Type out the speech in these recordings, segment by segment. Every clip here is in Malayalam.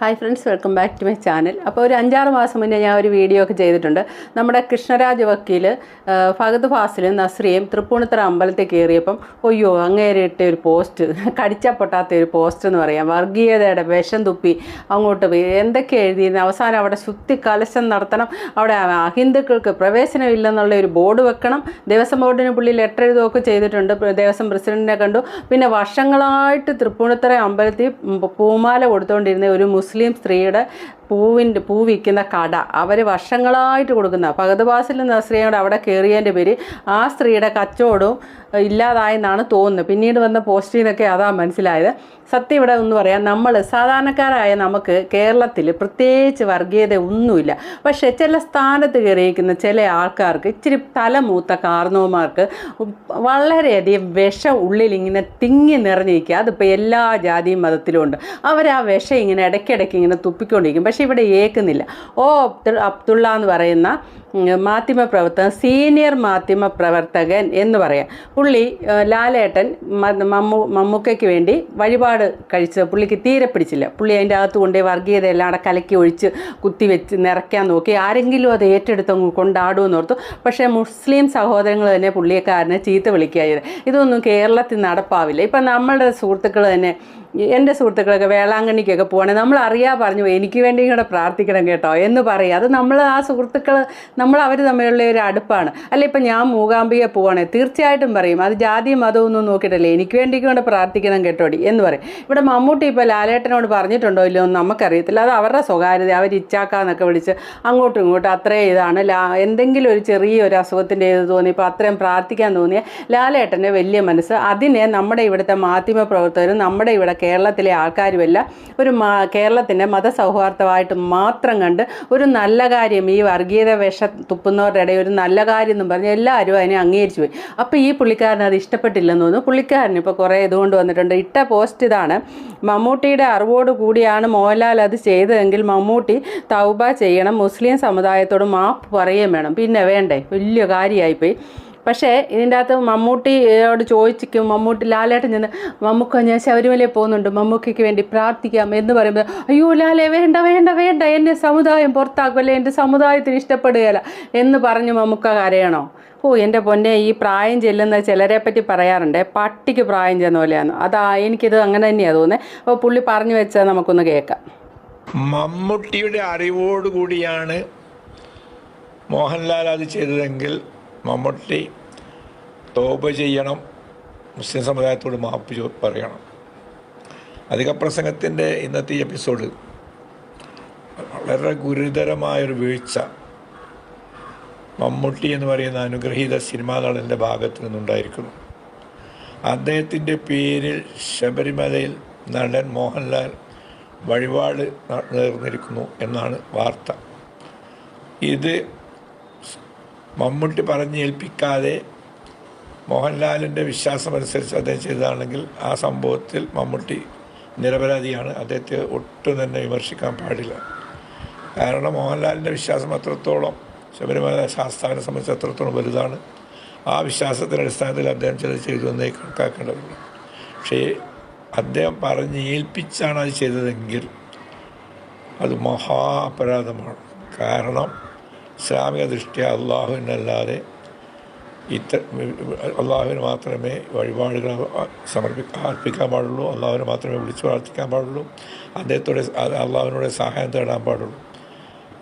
Hi friends welcome back to my channel അപ്പോൾ ഒരു അഞ്ചാറ് മാസം മുന്നേ ഞാൻ ഒരു വീഡിയോ ഒക്കെ ചെയ്തിട്ടുണ്ട്. നമ്മുടെ കൃഷ്ണരാജ് വക്കീൽ ഫഹദ് ഫാസിലും നസ്രിയും തൃപ്പൂണിത്തറ അമ്പലത്തിൽ കയറിയപ്പം ഒയ്യോ അങ്ങേരെ ഇട്ട ഒരു പോസ്റ്റ് കടിച്ചാൽ പൊട്ടാത്ത ഒരു പോസ്റ്റ് എന്ന് പറയാം. വർഗീയതയുടെ വിഷം തുപ്പി അങ്ങോട്ട് പോയി. എന്തൊക്കെ എഴുതിയിരുന്നു? അവസാനം അവിടെ ശുദ്ധി കലശം നടത്തണം. അവിടെ അഹിന്ദുക്കൾക്ക് പ്രവേശനമില്ലെന്നുള്ള ഒരു ബോർഡ് വെക്കണം. ദേവസ്വം ബോർഡിന് പുള്ളി ലെറ്റർ എഴുതുകയൊക്കെ ചെയ്തിട്ടുണ്ട്. ദേവസ്വം പ്രസിഡന്റിനെ കണ്ടു. പിന്നെ വർഷങ്ങളായിട്ട് തൃപ്പൂണിത്തറ അമ്പലത്തിൽ പൂമാല കൊടുത്തുകൊണ്ടിരുന്ന ഒരു സ്ത്രീയുടെ പൂവിന്റെ പൂ വിൽക്കുന്ന കട. അവർ വർഷങ്ങളായിട്ട് കൊടുക്കുന്ന. ബാസിൽ എന്ന സ്ത്രീയോട് അവിടെ കയറിയതിന്റെ പേര് ആ സ്ത്രീയുടെ കച്ചവടവും ഇല്ലാതായെന്നാണ് തോന്നുന്നത്. പിന്നീട് വന്ന പോസ്റ്റിൽ നിന്നൊക്കെ അതാ മനസ്സിലായത്. സത്യം ഇവിടെ ഒന്ന് പറയാം. നമ്മൾ സാധാരണക്കാരായ നമുക്ക് കേരളത്തിൽ പ്രത്യേകിച്ച് വർഗീയത ഒന്നുമില്ല പക്ഷേ ചില സ്ഥാനത്ത് കയറിയിരിക്കുന്ന ചില ആൾക്കാർക്ക് ഇച്ചിരി തലമൂത്ത കാർന്നവന്മാർക്ക് വളരെയധികം വിഷം ഉള്ളിൽ ഇങ്ങനെ തിങ്ങി നിറഞ്ഞിരിക്കുക. അതിപ്പോൾ എല്ലാ ജാതിയും മതത്തിലും ഉണ്ട്. അവർ ആ വിഷം ഇങ്ങനെ ഇടയ്ക്കിടയ്ക്ക് ഇങ്ങനെ തുപ്പിക്കൊണ്ടിരിക്കും. പക്ഷേ ഇവിടെ ഏക്കുന്നില്ല. ഓ അബ്ദുൾ അബ്ദുള്ള എന്ന് പറയുന്ന മാധ്യമ പ്രവർത്തകൻ സീനിയർ മാധ്യമ പ്രവർത്തകൻ എന്ന് പറയാം. പുള്ളി ലാലേട്ടൻ മമ്മു മമ്മൂ മമ്മൂക്കയ്ക്ക് വേണ്ടി വഴിപാട് കഴിച്ചത് പുള്ളിക്ക് തീരെ പിടിച്ചില്ല. പുള്ളി അതിന്റെ അകത്ത് കൊണ്ടേ വർഗീയതയെല്ലാം അവിടെ കലക്കി ഒഴിച്ച് കുത്തിവെച്ച് നിറയ്ക്കാൻ നോക്കി. ആരെങ്കിലും അത് ഏറ്റെടുത്ത് കൊണ്ടാടുമെന്ന് ഓർത്തു. പക്ഷേ മുസ്ലിം സഹോദരങ്ങൾ തന്നെ പുള്ളിയക്കാരനെ ചീത്ത വിളിക്കുകയായത് ഇതൊന്നും കേരളത്തിൽ നടപ്പാവില്ല. ഇപ്പം നമ്മളുടെ സുഹൃത്തുക്കൾ തന്നെ എന്റെ സുഹൃത്തുക്കളൊക്കെ വേളാങ്കണ്ണിക്കൊക്കെ പോകുകയാണെങ്കിൽ നമ്മൾ അറിയാ പറഞ്ഞു എനിക്ക് വേണ്ടി കൂടെ പ്രാർത്ഥിക്കണം കേട്ടോ എന്ന് പറയും. അത് നമ്മൾ ആ സുഹൃത്തുക്കൾ നമ്മൾ അവർ തമ്മിലുള്ള ഒരു അടുപ്പാണ്. അല്ല ഇപ്പം ഞാൻ മൂകാംബിയെ പോവാണേ. തീർച്ചയായിട്ടും പറയും. അത് ജാതി മതവും ഒന്നും നോക്കിയിട്ടല്ലേ. എനിക്ക് വേണ്ടി കൊണ്ട് പ്രാർത്ഥിക്കണം കേട്ടോടി എന്ന് പറയും. ഇവിടെ മമ്മൂട്ടി ഇപ്പോൾ ലാലേട്ടനോട് പറഞ്ഞിട്ടുണ്ടോ ഇല്ലയോ എന്ന് നമുക്കറിയത്തില്ല. അത് അവരുടെ സ്വകാര്യത. അവർ ഇച്ചാക്കാന്നൊക്കെ വിളിച്ച് അങ്ങോട്ടും ഇങ്ങോട്ടും അത്രേ ഇതാണ്. ലാ എന്തെങ്കിലും ഒരു ചെറിയ ഒരു അസുഖത്തിന്റെ ഇത് തോന്നി ഇപ്പോൾ അത്രയും പ്രാർത്ഥിക്കാൻ തോന്നിയ ലാലേട്ടന്റെ വലിയ മനസ്സ് അതിനെ നമ്മുടെ ഇവിടുത്തെ മാധ്യമ പ്രവർത്തകരും നമ്മുടെ ഇവിടെ കേരളത്തിലെ ആൾക്കാരുമെല്ലാം ഒരു കേരളത്തിന്റെ മതസൗഹാർദ്ദമായിട്ട് മാത്രം കണ്ട് ഒരു നല്ല കാര്യം ഈ വർഗീയത വിഷ തുപ്പുന്നവരുടെ ഇടയിൽ ഒരു നല്ല കാര്യം എന്നും പറഞ്ഞ് എല്ലാവരും അതിനെ അംഗീകരിച്ചു പോയി. അപ്പോൾ ഈ പുള്ളിക്കാരന് അത് ഇഷ്ടപ്പെട്ടില്ലെന്ന് തോന്നുന്നു. പുള്ളിക്കാരൻ ഇപ്പോൾ കുറേ ഇതുകൊണ്ട് വന്നിട്ടുണ്ട്. ഇട്ട പോസ്റ്റ് ഇതാണ്. മമ്മൂട്ടിയുടെ അറിവോട് കൂടിയാണ് മോഹൻലാൽ അത് ചെയ്തതെങ്കിൽ മമ്മൂട്ടി തൗബ ചെയ്യണം മുസ്ലിം സമുദായത്തോട് മാപ്പ് പറയുകയും വേണം. പിന്നെ വേണ്ടേ? വലിയ കാര്യമായിപ്പോയി. പക്ഷേ ഇതിന്റെ അകത്ത് മമ്മൂട്ടിയോട് ചോദിച്ചിരിക്കും മമ്മൂട്ടി ലാലേട്ടൻ ചെന്ന് മമ്മൂക്ക ഞാൻ ശബരിമലയിൽ പോകുന്നുണ്ട്. മമ്മൂക്കയ്ക്ക് വേണ്ടി പ്രാർത്ഥിക്കാം. എന്ന് പറയുമ്പോൾ അയ്യോ ലാലേ വേണ്ട വേണ്ട വേണ്ട. എന്റെ സമുദായം പുറത്താക്കുമല്ലേ? എന്റെ സമുദായത്തിന് ഇഷ്ടപ്പെടുകയില്ല. എന്ന് പറഞ്ഞ് മമ്മൂക്ക കരയണോ? ഓ എന്റെ പൊന്നെ ഈ പ്രായം ചെല്ലുന്ന ചിലരെ പറ്റി പറയാറുണ്ട്. പട്ടിക്ക് പ്രായം ചെന്ന പോലെയാണ്. അതാ എനിക്കിത് അങ്ങനെ തന്നെയാണ് തോന്നുന്നത് അപ്പോൾ പുള്ളി പറഞ്ഞു വെച്ചാൽ നമുക്കൊന്ന് കേൾക്കാം. മമ്മൂട്ടിയുടെ അറിവോടുകൂടിയാണ് മോഹൻലാൽ അത് ചെയ്തതെങ്കിൽ മമ്മൂട്ടി തോപ ചെയ്യണം മുസ്ലിം സമുദായത്തോട് മാപ്പ് പറയണം. അധിക പ്രസംഗത്തിന്റെ ഇന്നത്തെ എപ്പിസോഡ് വളരെ ഗുരുതരമായൊരു വീഴ്ച. മമ്മൂട്ടി എന്ന് പറയുന്ന അനുഗ്രഹീത സിനിമാ നടന്റെ ഭാഗത്തു നിന്നുണ്ടായിരിക്കുന്നു. അദ്ദേഹത്തിന്റെ പേരിൽ ശബരിമലയിൽ നടൻ മോഹൻലാൽ വഴിപാട് നേർന്നിരിക്കുന്നു എന്നാണ് വാർത്ത. ഇത് മമ്മൂട്ടി പറഞ്ഞേൽപ്പിക്കാതെ മോഹൻലാലിന്റെ വിശ്വാസമനുസരിച്ച് അദ്ദേഹം ചെയ്തതാണെങ്കിൽ ആ സംഭവത്തിൽ മമ്മൂട്ടി നിരപരാധിയാണ്. അദ്ദേഹത്തെ ഒട്ടും തന്നെ വിമർശിക്കാൻ പാടില്ല. കാരണം മോഹൻലാലിന്റെ വിശ്വാസം അത്രത്തോളം ശബരിമല ശാസ്താവിനെ സംബന്ധിച്ച് അത്രത്തോളം വലുതാണ്. ആ വിശ്വാസത്തിന്റെ അടിസ്ഥാനത്തിൽ അദ്ദേഹം ചിലത് ചെയ്തു എന്നേ കണക്കാക്കേണ്ടതുള്ളൂ. പക്ഷേ അദ്ദേഹം പറഞ്ഞ് ഏൽപ്പിച്ചാണ് അത് ചെയ്തതെങ്കിൽ അത് മഹാ അപരാധമാണ് കാരണം ഇസ്ലാമിക ദൃഷ്ടിയ അള്ളാഹുവിനല്ലാതെ ഇത്ത അള്ളാഹുവിന് മാത്രമേ വഴിപാടുകൾ സമർപ്പി അർപ്പിക്കാൻ പാടുള്ളൂ. അള്ളാഹുവിന് മാത്രമേ വിളിച്ചു പ്രാർത്ഥിക്കാൻ പാടുള്ളൂ. അദ്ദേഹത്തോടെ അള്ളാഹുവിനോട് സഹായം തേടാൻ പാടുള്ളൂ.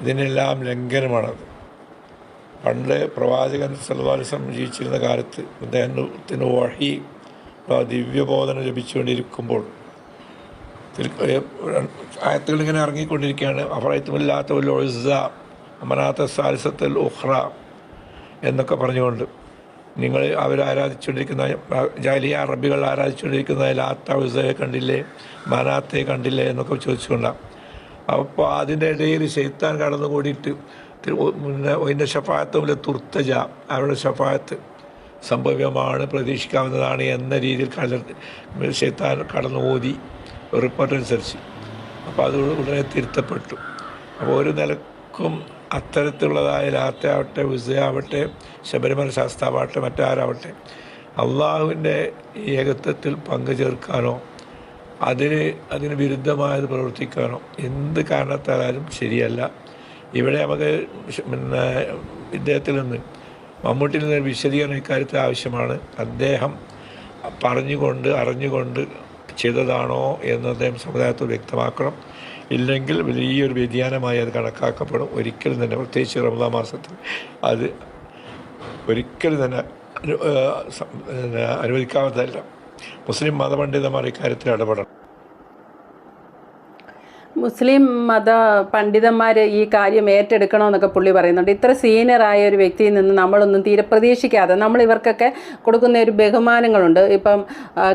ഇതിനെല്ലാം ലംഘനമാണത് പണ്ട് പ്രവാചകൻ സല്ലാസ്ലം ജീവിച്ചിരുന്ന കാലത്ത് അദ്ദേഹത്തിന് വഴി ദിവ്യബോധന ലഭിച്ചുകൊണ്ടിരിക്കുമ്പോൾ ആയത്തുകൾ ഇങ്ങനെ ഇറങ്ങിക്കൊണ്ടിരിക്കുകയാണ്. അഫറയത്തുമില്ലാത്ത ഒരു ഒഴുസ അമനാത്ത സാലിസത്തൽ ഉഹ്റ എന്നൊക്കെ പറഞ്ഞുകൊണ്ട് നിങ്ങൾ അവർ ആരാധിച്ചുകൊണ്ടിരിക്കുന്ന ജാലിയ അറബികൾ ആരാധിച്ചുകൊണ്ടിരിക്കുന്ന ലാത്ത ഉസയെ കണ്ടില്ലേ മനാത്തെ കണ്ടില്ലേ എന്നൊക്കെ ചോദിച്ചുകൊണ്ടാണ് അപ്പോൾ അതിന്റെ ഇടയിൽ ശൈത്താൻ കടന്നു കൂടിയിട്ട് പിന്നെ അതിന്റെ ഷഫായത്തുമില്ല തുർത്തജ അവരുടെ ഷഫായത്ത് സംഭവ്യമാണ് പ്രതീക്ഷിക്കാവുന്നതാണ് എന്ന രീതിയിൽ കല ശൈത്താൻ കടന്നു ഓതി റിപ്പോർട്ടനുസരിച്ച്. അപ്പോൾ അത് ഉടനെ തിരുത്തപ്പെട്ടു. അപ്പോൾ ഒരു നിലക്കും അത്തരത്തിലുള്ളതായ ലാത്തയാവട്ടെ ഉസയാവട്ടെ ശബരിമല ശാസ്താവട്ടെ മറ്റാരാവട്ടെ അള്ളാഹുവിന്റെ ഏകത്വത്തിൽ പങ്കു ചേർക്കാനോ അതിന് അതിന് വിരുദ്ധമായത് പ്രവർത്തിക്കാനോ എന്ത് കാരണത്താലും ശരിയല്ല. ഇവിടെ നമുക്ക് പിന്നെ ഇദ്ദേഹത്തിൽ നിന്ന് മമ്മൂട്ടിൽ നിന്ന് വിശദീകരണം ഇക്കാര്യത്തിൽ ആവശ്യമാണ്. അദ്ദേഹം പറഞ്ഞുകൊണ്ട് അറിഞ്ഞുകൊണ്ട് ചെയ്തതാണോ എന്ന് അദ്ദേഹം സമുദായത്തോട് വ്യക്തമാക്കണം. ഇല്ലെങ്കിൽ വലിയൊരു വ്യതിയാനമായി അത് കണക്കാക്കപ്പെടും. ഒരിക്കലും തന്നെ പ്രത്യേകിച്ച് റമദാ മാസത്തിൽ അത് ഒരിക്കലും തന്നെ അനുവദിക്കാവുന്നതല്ല മുസ്ലിം മതപണ്ഡിതന്മാർ ഇക്കാര്യത്തിൽ ഇടപെടണം. മുസ്ലിം മത പണ്ഡിതന്മാർ ഈ കാര്യം ഏറ്റെടുക്കണമെന്നൊക്കെ പുള്ളി പറയുന്നുണ്ട്. ഇത്ര സീനിയറായ ഒരു വ്യക്തിയിൽ നിന്ന് നമ്മളൊന്നും തീരെ പ്രതീക്ഷിക്കാതെ നമ്മൾ ഇവർക്കൊക്കെ കൊടുക്കുന്ന ഒരു ബഹുമാനങ്ങളുണ്ട്. ഇപ്പം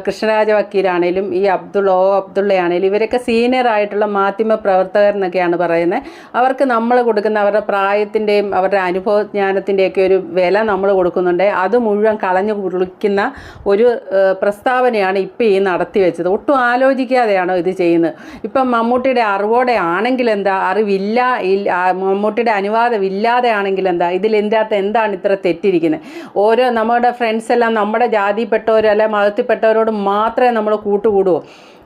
കൃഷ്ണരാജ വക്കീലാണേലും ഈ അബ്ദുൾ ഓ അബ്ദുള്ളയാണേലും ഇവരൊക്കെ സീനിയറായിട്ടുള്ള മാധ്യമ പ്രവർത്തകർ എന്നൊക്കെയാണ് പറയുന്നത്. അവർക്ക് നമ്മൾ കൊടുക്കുന്ന അവരുടെ പ്രായത്തിന്റെയും അവരുടെ അനുഭവജ്ഞാനത്തിന്റെയൊക്കെ ഒരു വില നമ്മൾ കൊടുക്കുന്നുണ്ട്. അത് മുഴുവൻ കളഞ്ഞു കുളിക്കുന്ന ഒരു പ്രസ്താവനയാണ് ഇപ്പം ഈ നടത്തി വെച്ചത് ഒട്ടും ആലോചിക്കാതെയാണോ ഇത് ചെയ്യുന്നത്. ഇപ്പം മമ്മൂട്ടിയുടെ അറിവോടെ ആണെങ്കിൽ എന്താ അറിവില്ല മമ്മൂട്ടിയുടെ അനുവാദം ഇല്ലാതെ ആണെങ്കിൽ എന്താ? ഇതിൽ എന്റെ അകത്ത് എന്താണ് ഇത്ര തെറ്റിരിക്കുന്നത് ഓരോ നമ്മുടെ ഫ്രണ്ട്സ് എല്ലാം നമ്മുടെ ജാതിപ്പെട്ടവരോ അല്ലെ മതത്തിൽപ്പെട്ടവരോട് മാത്രമേ നമ്മൾ കൂട്ടുകൂടുവോ?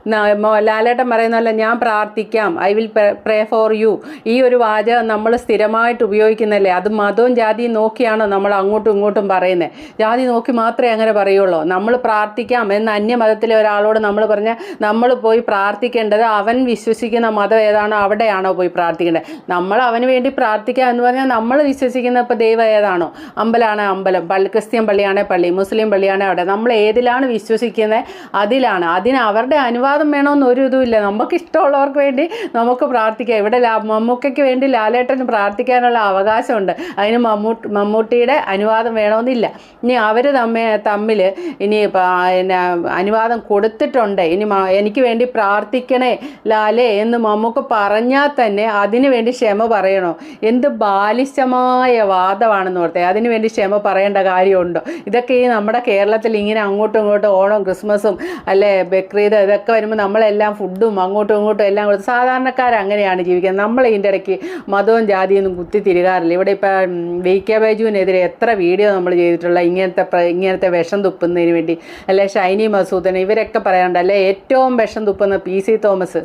ലാലേട്ടൻ പറയുന്ന പോലെ ഞാൻ പ്രാർത്ഥിക്കാം. I will pray for you ഈ ഒരു വാചകം നമ്മൾ സ്ഥിരമായിട്ട് ഉപയോഗിക്കുന്നല്ലേ? അത് മതവും ജാതിയും നോക്കിയാണോ നമ്മൾ അങ്ങോട്ടും ഇങ്ങോട്ടും പറയുന്നത് ജാതി നോക്കി മാത്രമേ അങ്ങനെ പറയുള്ളൂ. നമ്മൾ പ്രാർത്ഥിക്കാം എന്ന് അന്യമതത്തിലെ ഒരാളോട് നമ്മൾ പറഞ്ഞാൽ നമ്മൾ പോയി പ്രാർത്ഥിക്കേണ്ടത് അവൻ വിശ്വസിക്കുന്ന മതം ഏതാണോ അവിടെയാണോ പോയി പ്രാർത്ഥിക്കേണ്ടത്. നമ്മൾ അവന് വേണ്ടി പ്രാർത്ഥിക്കാം എന്ന് പറഞ്ഞാൽ നമ്മൾ വിശ്വസിക്കുന്ന ഇപ്പോൾ ദൈവം ഏതാണോ? അമ്പലമാണ് അമ്പലം. പള്ളി ക്രിസ്ത്യൻ പള്ളിയാണെ പള്ളി. മുസ്ലിം പള്ളിയാണെ അവിടെ. നമ്മൾ ഏതിലാണ് വിശ്വസിക്കുന്നത്? അതിലാണ്. അതിന് അവരുടെ അനുവാദം വേണമെന്ന് ഒരു ഇതുമില്ല നമുക്ക് ഇഷ്ടമുള്ളവർക്ക് വേണ്ടി നമുക്ക് പ്രാർത്ഥിക്കാം. ഇവിടെ മമ്മൂക്കയ്ക്ക് വേണ്ടി ലാലേട്ടന് പ്രാർത്ഥിക്കാനുള്ള അവകാശമുണ്ട്. അതിന് മമ്മൂട്ടി മമ്മൂട്ടിയുടെ അനുവാദം വേണമെന്നില്ല ഇനി അവർ തമ്മിൽ തമ്മിൽ ഇനി പിന്നെ അനുവാദം കൊടുത്തിട്ടുണ്ട്. ഇനി എനിക്ക് വേണ്ടി പ്രാർത്ഥിക്കണേ ലാലേ എന്ന് മമ്മൂക്ക പറഞ്ഞാൽ തന്നെ അതിനു വേണ്ടി ക്ഷമ പറയണോ? എന്ത് ബാലിശമായ വാദമാണെന്ന് ഓർത്തെ. അതിനു വേണ്ടി ക്ഷമ പറയേണ്ട കാര്യമുണ്ടോ? ഇതൊക്കെ ഈ നമ്മുടെ കേരളത്തിൽ ഇങ്ങനെ അങ്ങോട്ടും ഇങ്ങോട്ടും ഓണം ക്രിസ്മസും അല്ലെ ബക്രീദ് ഇതൊക്കെ വരുമ്പോൾ നമ്മളെല്ലാം ഫുഡും അങ്ങോട്ടും ഇങ്ങോട്ടും എല്ലാം കൊടുത്ത് സാധാരണക്കാർ അങ്ങനെയാണ് ജീവിക്കുന്നത്. നമ്മൾ ഇതിന്റെ ഇടയ്ക്ക് മതവും ജാതിയൊന്നും കുത്തി തിരികാറില്ല. ഇവിടെ ഇപ്പം വി കെ ബൈജുവിനെതിരെ എത്ര വീഡിയോ നമ്മൾ ചെയ്തിട്ടുള്ള ഇങ്ങനത്തെ ഇങ്ങനത്തെ വിഷം തുപ്പുന്നതിന് വേണ്ടി അല്ലെ ഷൈനി മസൂദൻ ഇവരൊക്കെ പറയാറുണ്ട്. അല്ലെ ഏറ്റവും വിഷം തുപ്പുന്ന P C Thomas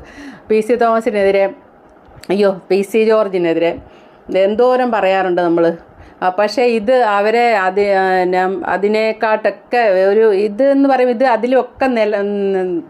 P C തോമസിനെതിരെ അയ്യോ പി സി ജോർജിനെതിരെ എന്തോരം പറയാറുണ്ട് നമ്മൾ പക്ഷേ ഇത് അവരെ അത് അതിനേക്കാട്ടൊക്കെ ഒരു ഇത് എന്ന് പറയും ഇത് അതിലൊക്കെ നില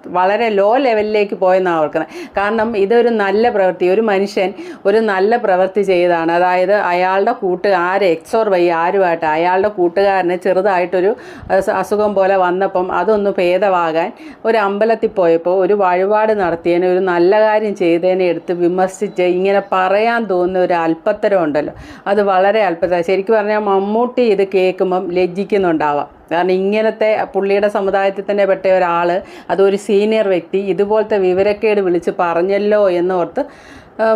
വളരെ ലോ ലെവലിലേക്ക് പോയെന്നാണ് ഓർക്കുന്നത്. കാരണം ഇതൊരു നല്ല പ്രവൃത്തി ഒരു മനുഷ്യൻ ഒരു നല്ല പ്രവൃത്തി ചെയ്താണ് അതായത് അയാളുടെ കൂട്ട് ആര് എക്സോർ വൈ ആരുമായിട്ട് അയാളുടെ കൂട്ടുകാരനെ ചെറുതായിട്ടൊരു അസ- അസുഖം പോലെ വന്നപ്പം അതൊന്ന് ഭേദമാകാൻ ഒരു അമ്പലത്തിൽ പോയപ്പോൾ ഒരു വഴിപാട് നടത്തിയതിന് ഒരു നല്ല കാര്യം ചെയ്തതിനെ എടുത്ത് വിമർശിച്ച് ഇങ്ങനെ പറയാൻ തോന്നുന്ന ഒരു അല്പത്തരം ഉണ്ടല്ലോ. അത് വളരെ അല്പത്തരം ശരിക്കും പറഞ്ഞാൽ മമ്മൂട്ടി ഇത് കേൾക്കുമ്പം ലജ്ജിക്കുന്നുണ്ടാവാം. കാരണം ഇങ്ങനത്തെ പുള്ളിയുടെ സമുദായത്തിൽ തന്നെ പെട്ട ഒരാൾ അതൊരു സീനിയർ വ്യക്തി ഇതുപോലത്തെ വിവരക്കേട് വിളിച്ച് പറഞ്ഞല്ലോ എന്നോർത്ത്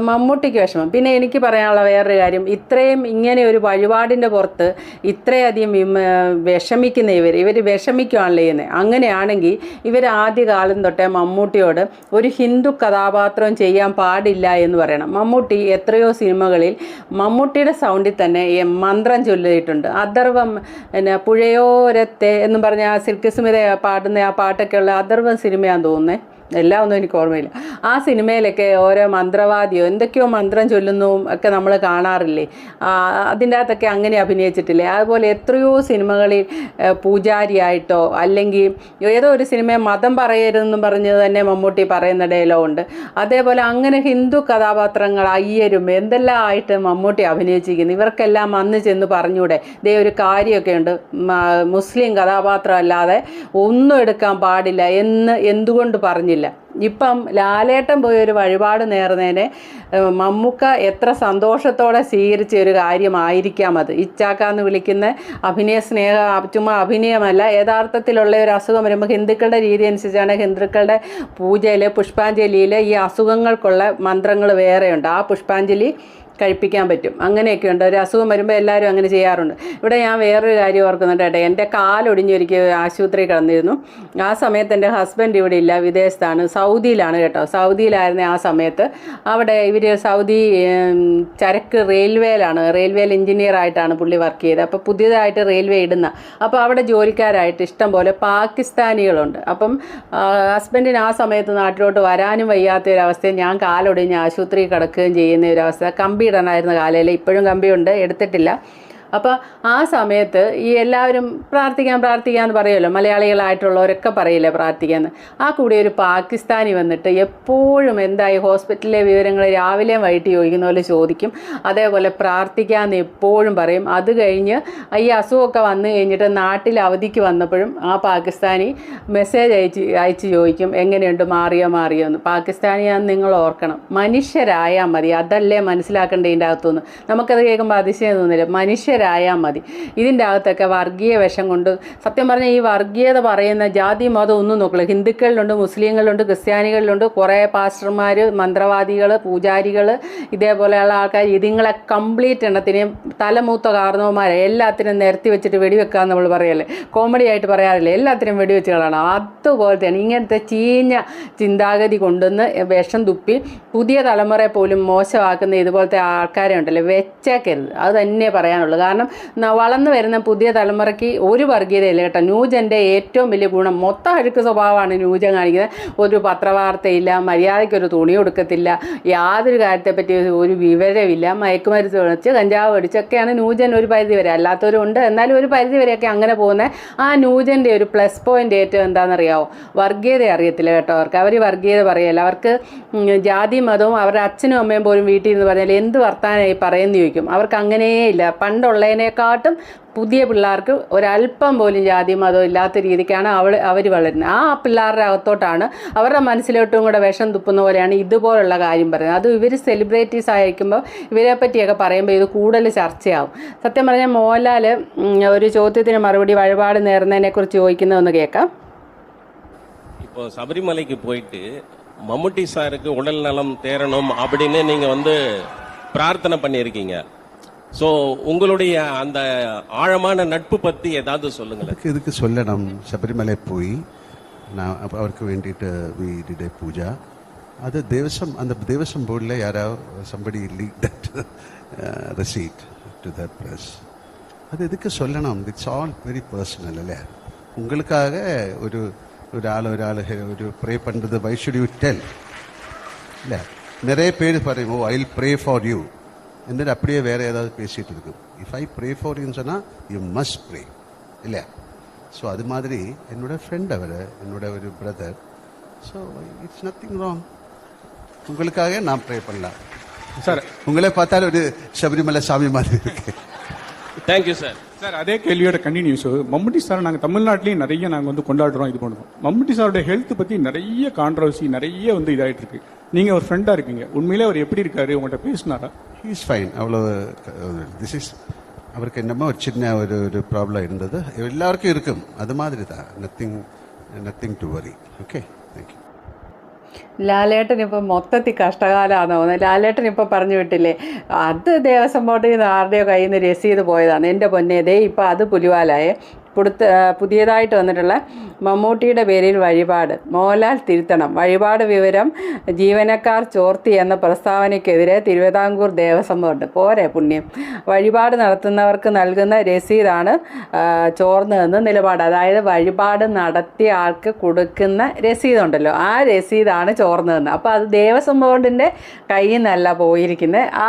മമ്മൂട്ടിക്ക് വിഷമം. പിന്നെ എനിക്ക് പറയാനുള്ള വേറൊരു കാര്യം ഇത്രയും ഇങ്ങനെ ഒരു വഴിപാടിന്റെ പുറത്ത് ഇത്രയധികം വിഷമിക്കുന്ന ഇവർ ഇവർ വിഷമിക്കുകയാണല്ലോ ചെയ്യുന്നത് അങ്ങനെയാണെങ്കിൽ ഇവർ ആദ്യ കാലം തൊട്ടേ മമ്മൂട്ടിയോട് ഒരു ഹിന്ദു കഥാപാത്രം ചെയ്യാൻ പാടില്ല എന്ന് പറയണം. മമ്മൂട്ടി എത്രയോ സിനിമകളിൽ മമ്മൂട്ടിയുടെ സൗണ്ടിൽ തന്നെ മന്ത്രം ചൊല്ലിയിട്ടുണ്ട്. അഥർവം പിന്നെ പുഴയോരത്തെ എന്ന് പറഞ്ഞ ആ സിൽക്ക് സ്മിത പാടുന്ന ആ പാട്ടൊക്കെയുള്ള അഥർവം സിനിമയാന്ന് തോന്നുന്നത് എല്ലാം ഒന്നും എനിക്ക് ഓർമ്മയില്ല. ആ സിനിമയിലൊക്കെ ഓരോ മന്ത്രവാദിയോ എന്തൊക്കെയോ മന്ത്രം ചൊല്ലുന്നു ഒക്കെ നമ്മൾ കാണാറില്ലേ? അതിന്റെ അകത്തൊക്കെ അങ്ങനെ അഭിനയിച്ചിട്ടില്ലേ? അതുപോലെ എത്രയോ സിനിമകളിൽ പൂജാരിയായിട്ടോ അല്ലെങ്കിൽ ഏതോ ഒരു സിനിമയെ മതം പറയരുതെന്നും പറഞ്ഞ് തന്നെ മമ്മൂട്ടി പറയുന്ന ഡയലോഗ് ഉണ്ട് അതേപോലെ അങ്ങനെ ഹിന്ദു കഥാപാത്രങ്ങൾ അയ്യരും എന്തെല്ലാം ആയിട്ട് മമ്മൂട്ടി അഭിനയിച്ചിരിക്കുന്നു. ഇവർക്കെല്ലാം വന്ന് ചെന്ന് പറഞ്ഞൂടെ. ഇതേ ഒരു കാര്യമൊക്കെ ഉണ്ട്. മുസ്ലിം കഥാപാത്രം അല്ലാതെ ഒന്നും എടുക്കാൻ പാടില്ല എന്ന് എന്തുകൊണ്ട് പറഞ്ഞില്ല? ഇപ്പം ലാലേട്ടൻ പോയി ഒരു വഴിപാട് നേർന്നതിനെ ഏഹ്, മമ്മൂക്ക എത്ര സന്തോഷത്തോടെ സ്വീകരിച്ച ഒരു കാര്യമായിരിക്കാം അത്. ഇച്ചാക്കാന്ന് വിളിക്കുന്ന അഭിനയ സ്നേഹ ചുമ്മാ അഭിനയമല്ല യഥാർത്ഥത്തിലുള്ള ഒരു അസുഖം വരുമ്പോൾ ഹിന്ദുക്കളുടെ രീതി അനുസരിച്ചാണ് ഹിന്ദുക്കളുടെ പൂജയിൽ പുഷ്പാഞ്ജലിയിൽ ഈ അസുഖങ്ങൾക്കുള്ള മന്ത്രങ്ങൾ വേറെയുണ്ട്. ആ പുഷ്പാഞ്ജലി കഴിപ്പിക്കാൻ പറ്റും. അങ്ങനെയൊക്കെ ഉണ്ട്. ഒരു അസുഖം വരുമ്പോൾ എല്ലാവരും അങ്ങനെ ചെയ്യാറുണ്ട്. ഇവിടെ ഞാൻ വേറൊരു കാര്യം ഓർക്കുന്നുണ്ട് കേട്ടോ. എന്റെ കാലൊടിഞ്ഞൊരിക്കൽ ആശുപത്രി കിടന്നിരുന്നു. ആ സമയത്ത് എന്റെ ഹസ്ബൻഡ് ഇവിടെ ഇല്ല. വിദേശത്താണ്. സൗദിയിലാണ് കേട്ടോ. സൗദിയിലായിരുന്ന ആ സമയത്ത്. അവിടെ ഇവർ സൗദി ചരക്ക് റെയിൽവേയിലാണ്. റെയിൽവേയിൽ എഞ്ചിനീയർ ആയിട്ടാണ് പുള്ളി വർക്ക് ചെയ്തത്. അപ്പോൾ പുതിയതായിട്ട് റെയിൽവേ ഇടുന്ന. അപ്പോൾ അവിടെ ജോലിക്കാരായിട്ട് ഇഷ്ടം പോലെ പാകിസ്ഥാനികളുണ്ട്. അപ്പം ഹസ്ബൻഡിന് ആ സമയത്ത് നാട്ടിലോട്ട് വരാനും വയ്യാത്ത ഒരവസ്ഥയും ഞാൻ കാലൊടിഞ്ഞ് ആശുപത്രി കിടക്കുകയും ചെയ്യുന്ന ഒരവസ്ഥ. കമ്പി ഇടണമായിരുന്ന കാലയിൽ ഇപ്പോഴും കമ്പിയുണ്ട്. എടുത്തിട്ടില്ല. അപ്പോൾ ആ സമയത്ത് ഈ എല്ലാവരും പ്രാർത്ഥിക്കാൻ പ്രാർത്ഥിക്കാൻ എന്ന് പറയുമല്ലോ. മലയാളികളായിട്ടുള്ളവരൊക്കെ പറയില്ലേ പ്രാർത്ഥിക്കാന്ന്. ആ കൂടെ ഒരു പാകിസ്ഥാനി വന്നിട്ട് എപ്പോഴും എന്തായി ഹോസ്പിറ്റലിലെ വിവരങ്ങൾ രാവിലെയും വൈകിട്ട് ചോദിക്കുന്ന പോലെ ചോദിക്കും. അതേപോലെ പ്രാർത്ഥിക്കാമെന്ന് എപ്പോഴും പറയും. അത് കഴിഞ്ഞ് ഈ അസുഖമൊക്കെ വന്നു കഴിഞ്ഞിട്ട് നാട്ടിൽ അവധിക്ക് വന്നപ്പോഴും ആ പാകിസ്ഥാനി മെസ്സേജ് അയച്ച് അയച്ച് ചോദിക്കും എങ്ങനെയുണ്ട്? മാറിയോ? മാറിയോ? എന്ന്. പാകിസ്ഥാനിയാന്ന് നിങ്ങൾ ഓർക്കണം. മനുഷ്യരായാൽ മതി. അതല്ലേ മനസ്സിലാക്കേണ്ടതിന്റെ അകത്തുനിന്ന്. നമുക്കത് കേൾക്കുമ്പോൾ അതിശയം തോന്നില്ല. മനുഷ്യരായാൽ മതി. ഇതിന്റെ അകത്തൊക്കെ വർഗീയ വേഷം കൊണ്ട് സത്യം പറഞ്ഞാൽ ഈ വർഗീയത പറയുന്ന ജാതി മതം ഒന്നും നോക്കില്ല ഹിന്ദുക്കളിലുണ്ട് മുസ്ലിങ്ങളിലുണ്ട് ക്രിസ്ത്യാനികളിലുണ്ട് കുറേ പാസ്റ്റർമാർ മന്ത്രവാദികൾ പൂജാരികൾ ഇതേപോലെയുള്ള ആൾക്കാർ ഇതിങ്ങളെ കംപ്ലീറ്റ് എണ്ണത്തിനെയും തലമൂത്ത കാരണവന്മാരെ എല്ലാത്തിനും നിരത്തി വെച്ചിട്ട് വെടിവെക്കാന്ന് നമ്മൾ പറയല്ലേ. കോമഡി ആയിട്ട് പറയാറില്ലേ. എല്ലാത്തിനും വെടിവെച്ച് കളയണം അതുപോലെ തന്നെ ഇങ്ങനത്തെ ചീഞ്ഞ ചിന്താഗതി കൊണ്ടുവന്ന് വിഷം തുപ്പി പുതിയ തലമുറയെ പോലും മോശമാക്കുന്ന ഇതുപോലത്തെ ആൾക്കാരെ ഉണ്ടല്ലോ. വെച്ചേക്കരുത്. അത് തന്നെ പറയാനുള്ളൂ. ന- വളർന്നു വരുന്ന പുതിയ തലമുറയ്ക്ക് ഒരു വർഗീയതയില്ല കേട്ടോ. ന്യൂജന്റെ ഏറ്റവും വലിയ ഗുണം മൊത്തം അഴുക്ക് സ്വഭാവമാണ് ന്യൂജൻ കാണിക്കുന്നത്. ഒരു പത്രവാർത്തയില്ല മര്യാദയ്ക്കൊരു തുണി കൊടുക്കത്തില്ല യാതൊരു കാര്യത്തെപ്പറ്റി ഒരു വിവരമില്ല മയക്കുമരുന്ന് വിളിച്ച് കഞ്ചാവ് അടിച്ചൊക്കെയാണ് ന്യൂജൻ ഒരു പരിധി വരെ. അല്ലാത്തവരും ഉണ്ട്. എന്നാലും ഒരു പരിധി വരെയൊക്കെ അങ്ങനെ പോകുന്നത് ആ ന്യൂജന്റെ ഒരു പ്ലസ് പോയിന്റ് ഏറ്റവും എന്താണെന്നറിയാവോ? വർഗീയത അറിയത്തില്ല കേട്ടോ അവർക്ക്. അവർ വർഗീയത പറയല്ല. അവർക്ക് ജാതി മതവും അവരുടെ അച്ഛനും അമ്മയും പോലും വീട്ടിൽ നിന്ന് പറഞ്ഞാൽ എന്ത് വർത്താനായി പറയുന്നു ചോദിക്കും. അവർക്ക് അങ്ങനെയില്ല പണ്ടുള്ളതിനെക്കാട്ടും പുതിയ പിള്ളേർക്ക് ഒരല്പം പോലും ജാതി മതവും ഇല്ലാത്ത രീതിക്കാണ് അവൾ അവർ വളരുന്നത് ആ പിള്ളേരുടെ അകത്തോട്ടാണ് അവരുടെ മനസ്സിലോട്ടും കൂടെ വിഷം തുപ്പുന്ന പോലെയാണ് ഇതുപോലുള്ള കാര്യം പറയുന്നത് അത് ഇവർ സെലിബ്രിറ്റീസ് ആയിരിക്കുമ്പോൾ ഇവരെ പറ്റിയൊക്കെ പറയുമ്പോൾ ഇത് കൂടുതൽ ചർച്ചയാവും സത്യം പറഞ്ഞാൽ മോഹൻലാൽ ഉം, ഒരു ചോദ്യത്തിന് മറുപടി വഴിപാട് നേർന്നതിനെക്കുറിച്ച് ചോദിക്കുന്നതെന്ന് കേൾക്കാം இப்போ சபரிமலைக்கு போயிட்டு மம்முட்டி சாருக்கு உடல் நலம் தேரணும் அப்படின்னு நீங்க வந்து பிரார்த்தனை பண்ணியிருக்கீங்க சோ உங்களுடைய அந்த ஆழமான நட்பு பத்தி ஏதாவது சொல்லுங்களேன் എനിക്ക് ഇതൊക്കെ ചൊല്ലണം ശബരിമല പോയി நான் அப்ப அவருக்கு வேண்டிட்டு we did a பூஜா அது தேவசம் அந்த தேவசம் போர்டில் யாரோ somebody leaked that uh, receipt to that press அது எதுக்கு சொல்லணும் இட்ஸ் ஆல் வெரி பர்சனல் இல்லையா உங்களுக்காக ஒரு ஒரு ஆள் ஒரு ஆள் ஒரு ப்ரே பண்ணுறது வை ஷுட் யூ டெல் இல்லை நிறைய பேர் பாருங்க oh I pray for you and then அப்படியே வேறு ஏதாவது பேசிகிட்டு இருக்கும் இஃப் ஐ ப்ரே ஃபார் யூன்னு சொன்னால் யூ மஸ்ட் ப்ரே இல்லையா? ஸோ அது மாதிரி என்னோடய ஃப்ரெண்ட் அவர் என்னோட ஒரு brother so it's nothing wrong உங்களுக்காக நான் ப்ரே பண்ணலாம். சார் உங்களே பார்த்தாலும் ஒரு சபரிமலை சாமி மாதிரி இருக்கு. தேங்க்யூ சார் சார் அதே கேள்வியோட கண்டினியூ மம்முட்டி சார் நாங்கள் தமிழ்நாட்டிலையும் நிறைய நாங்கள் வந்து கொண்டாடுறோம் இது பண்ணுவோம் மம்முட்டி சாரோட ஹெல்த் பற்றி நிறைய கான்ட்ரவர்சி நிறைய வந்து இதாகிட்டு இருக்கு. நீங்கள் ஒரு ஃப்ரெண்டாக இருக்கீங்க. உண்மையிலே அவர் எப்படி இருக்காரு? உங்கள்கிட்ட பேசினாரா? ஹீஸ் ஃபைன் அவ்வளோ திஸ் இஸ் அவருக்கு என்னமோ ஒரு சின்ன ஒரு ஒரு ப்ராப்ளம் இருந்தது எல்லாருக்கும் இருக்கும் அது மாதிரி தான் nothing nothing to worry okay thank you Lalettan ഇപ്പം മൊത്തത്തിൽ കഷ്ടകാലമാണെന്ന് തോന്നുന്നത് ലാലേട്ടൻ ഇപ്പം പറഞ്ഞു വിട്ടില്ലേ അത് ദേവസ്വം ബോർഡിൽ നിന്ന് ആരുടെയോ കയ്യിൽ നിന്ന് രസീത് പോയതാണ് എൻ്റെ പൊന്നേ ദേ ഇപ്പം അത് പുലിവാലായേ പുടുത്ത പുതിയതായിട്ട് വന്നിട്ടുള്ള മമ്മൂട്ടിയുടെ പേരിൽ വഴിപാട് മോഹൻലാൽ തിരുത്തണം വഴിപാട് വിവരം ജീവനക്കാർ ചോർത്തി എന്ന പ്രസ്താവനയ്ക്കെതിരെ തിരുവിതാംകൂർ ദേവസ്വം ബോർഡ്. പോരെ പുണ്യം. വഴിപാട് നടത്തുന്നവർക്ക് നൽകുന്ന രസീതാണ് ചോർന്നതെന്ന് നിലപാട്. അതായത് വഴിപാട് നടത്തിയ ആൾക്ക് കൊടുക്കുന്ന രസീതുണ്ടല്ലോ ആ രസീതാണ് ചോർന്നതെന്ന് അപ്പോൾ അത് ദേവസ്വം ബോർഡിന്റെ കയ്യിൽ നിന്നല്ല പോയിരിക്കുന്നത് ആ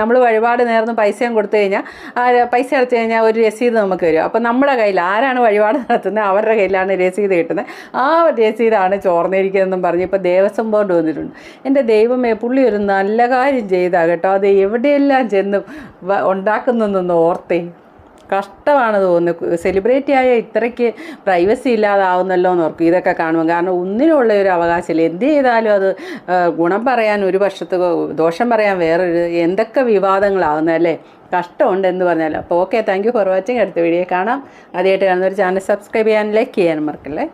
നമ്മൾ വഴിപാട് നേർന്ന് പൈസയും കൊടുത്തു കഴിഞ്ഞാൽ ആ പൈസ അടച്ചു കഴിഞ്ഞാൽ ഒരു രസീത് നമുക്ക് വരും. അപ്പോൾ നമ്മുടെ കയ്യിൽ ആരാണ് വഴിപാട് നടത്തുന്നത്? അവരുടെ കയ്യിലാണ് രസീത് കിട്ടുന്നത്. ആ രസീതാണ് ചോർന്നിരിക്കുന്നതെന്നും പറഞ്ഞ് ഇപ്പോൾ ദേവസ്വം ബോർഡ് വന്നിട്ടുണ്ട്. എന്റെ ദൈവമേ പുള്ളി ഒരു നല്ല കാര്യം ചെയ്താ കേട്ടോ. അത് എവിടെയെല്ലാം ചെന്ന് ഉണ്ടാക്കുന്നതെന്നൊന്ന് ഓർത്തേ. കഷ്ടമാണ് തോന്നുന്നു. സെലിബ്രിറ്റി ആയ ഇത്രയ്ക്ക് പ്രൈവസി ഇല്ലാതാവുന്നല്ലോ എന്ന് ഓർക്കും. ഇതൊക്കെ കാണുമ്പോൾ കാരണം ഒന്നിനുള്ള ഒരു അവകാശമില്ല. എന്ത് ചെയ്താലും അത് ഗുണം പറയാൻ ഒരു പക്ഷത്ത് ദോഷം പറയാൻ വേറൊരു എന്തൊക്കെ വിവാദങ്ങളാവുന്നല്ലേ കഷ്ടമുണ്ട് എന്ന് പറഞ്ഞാലും. അപ്പോൾ okay thank you for watching അടുത്ത വീഡിയോ കാണാം. ആദ്യമായിട്ട് കാണുന്ന ഒരു ചാനൽ സബ്സ്ക്രൈബ് ചെയ്യാൻ ലൈക്ക് ചെയ്യാൻ മറക്കല്ലേ.